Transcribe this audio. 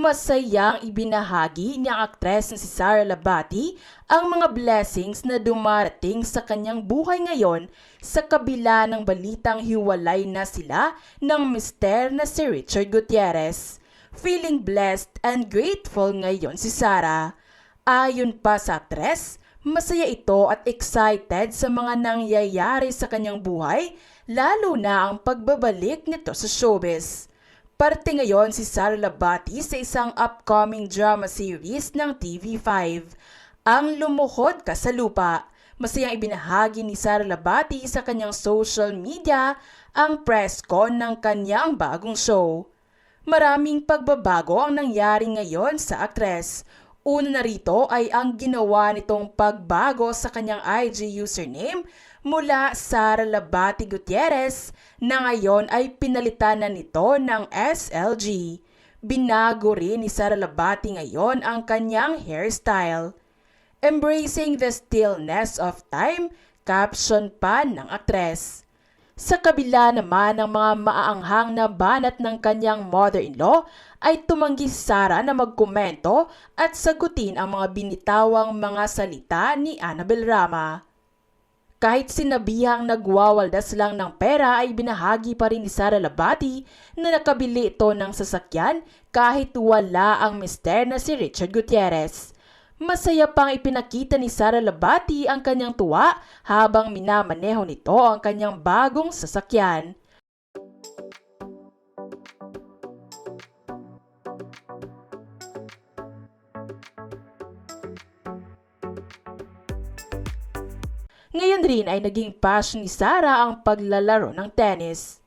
Masayang ibinahagi ni ang aktres na si Sara Labati ang mga blessings na dumarating sa kanyang buhay ngayon sa kabila ng balitang hiwalay na sila ng mister na si Richard Gutierrez. Feeling blessed and grateful ngayon si Sara. Ayon pa sa aktres, masaya ito at excited sa mga nangyayari sa kanyang buhay, lalo na ang pagbabalik nito sa showbiz. Parte ngayon si Sara Labati sa isang upcoming drama series ng TV5, ang Lumuhod Ka sa Lupa. Masayang ibinahagi ni Sara Labati sa kanyang social media ang press con ng kanyang bagong show. Maraming pagbabago ang nangyari ngayon sa aktres. Una na rito ay ang ginawa nitong pagbago sa kanyang IG username mula Sara Labati Gutierrez na ngayon ay pinalitan na nito ng SLG. Binago rin ni Sara Labati ngayon ang kanyang hairstyle. Embracing the stillness of time, caption pa ng aktres. Sa kabila naman ng mga maaanghang na banat ng kanyang mother-in-law, ay tumanggi si Sara na magkomento at sagutin ang mga binitawang mga salita ni Annabel Rama. Kahit sinabihang nagwawaldas lang ng pera ay binahagi pa rin ni Sara Labati na nakabili ito ng sasakyan kahit wala ang mister na si Richard Gutierrez. Masaya pang ipinakita ni Sara Labati ang kanyang tuwa habang minamaneho nito ang kanyang bagong sasakyan. Ngayon rin ay naging passion ni Sara ang paglalaro ng tennis.